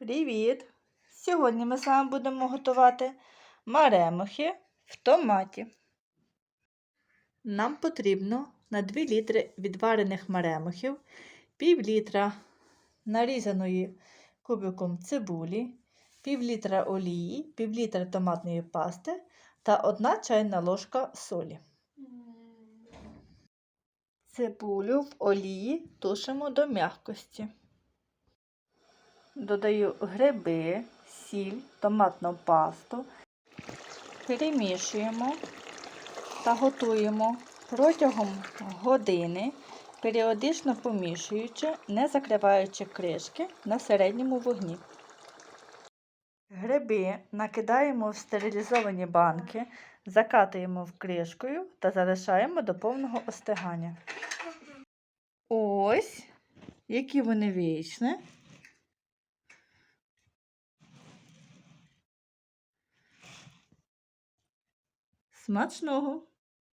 Привіт! Сьогодні ми з вами будемо готувати маремухи в томаті. Нам потрібно на 2 літри відварених маремухів, пів літра нарізаної кубиком цибулі, пів літра олії, пів літра томатної пасти та 1 чайна ложка солі. Цибулю в олії тушимо до м'якості. Додаю гриби, сіль, томатну пасту. Перемішуємо та готуємо протягом години, періодично помішуючи, не закриваючи кришки на середньому вогні. Гриби накидаємо в стерилізовані банки, закатуємо в кришкою та залишаємо до повного остигання. Ось, які вони вийшли. Смачного!